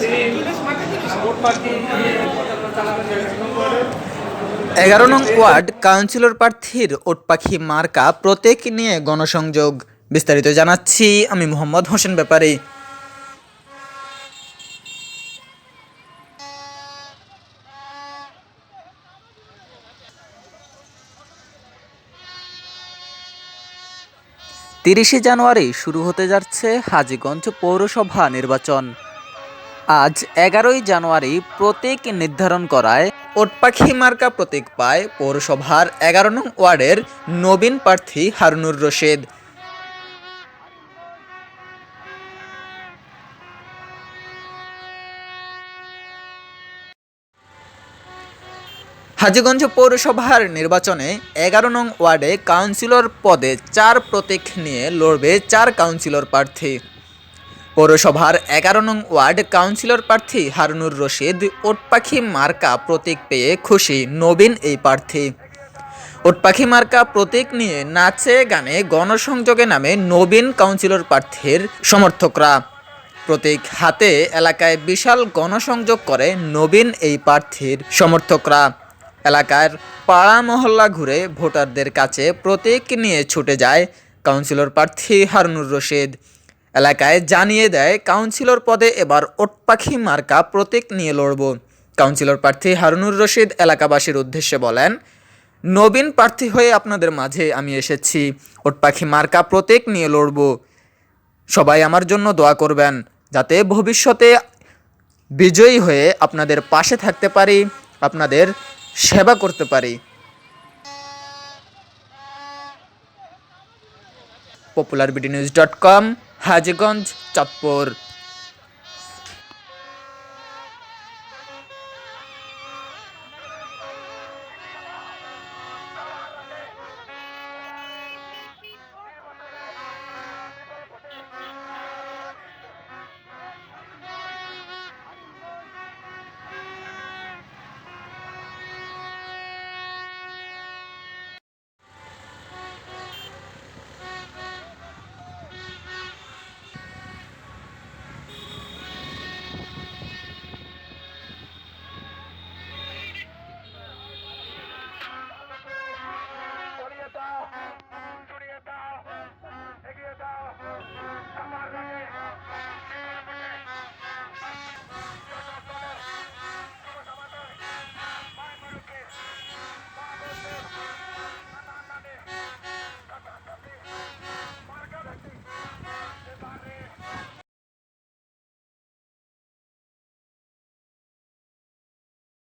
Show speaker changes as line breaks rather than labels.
তিনি ভোট
এগারো নং ওয়ার্ড, কাউন্সিলর প্রার্থীর ওটপাখি মার্কা প্রত্যেক নিয়ে গণসংযোগ বিস্তারিত জানাচ্ছি। আমি মোহাম্মদ হোসেন ব্যাপারী। তিরিশে জানুয়ারি শুরু হতে যাচ্ছে হাজীগঞ্জ পৌরসভা নির্বাচন। আজ এগারোই জানুয়ারি প্রতীক নির্ধারণ করায় ওটপাখি মার্কা প্রতীক পায় পৌরসভার এগারো নং ওয়ার্ডের নবীন প্রার্থী হারুনুর রশেদ। হাজীগঞ্জ পৌরসভার নির্বাচনে এগারো নং ওয়ার্ডে কাউন্সিলর পদে চার প্রতীক নিয়ে লড়বে চার কাউন্সিলর প্রার্থী। পৌরসভার এগারো নং ওয়ার্ড কাউন্সিলর প্রার্থী হারুনুর রশিদ ওটপাখি মার্কা প্রতীক পেয়ে খুশি নবীন এই প্রার্থী। ওটপাখি মার্কা প্রতীক নিয়ে নাচে গানে গণসংযোগে নামে নবীন কাউন্সিলর প্রার্থীর সমর্থকরা। প্রতীক হাতে এলাকায় বিশাল গণসংযোগ করে নবীন এই প্রার্থীর সমর্থকরা। এলাকার পাড়া মহল্লা ঘুরে ভোটারদের কাছে প্রতীক নিয়ে ছুটে যায় কাউন্সিলর প্রার্থী হারুনুর রশিদ। এলাকায় জানিয়ে দেয়, কাউন্সিলর পদে এবার ওটপাখি মার্কা প্রতীক নিয়ে লড়ব। কাউন্সিলর প্রার্থী হারুনুর রশিদ এলাকাবাসীর উদ্দেশ্যে বলেন, নবীন প্রার্থী হয়ে আপনাদের মাঝে আমি এসেছি। ওটপাখি মার্কা প্রতীক নিয়ে লড়ব। সবাই আমার জন্য দোয়া করবেন, যাতে ভবিষ্যতে বিজয়ী হয়ে আপনাদের পাশে থাকতে পারি, আপনাদের সেবা করতে পারি। Popular BD news dot com Hajiganj Chandpur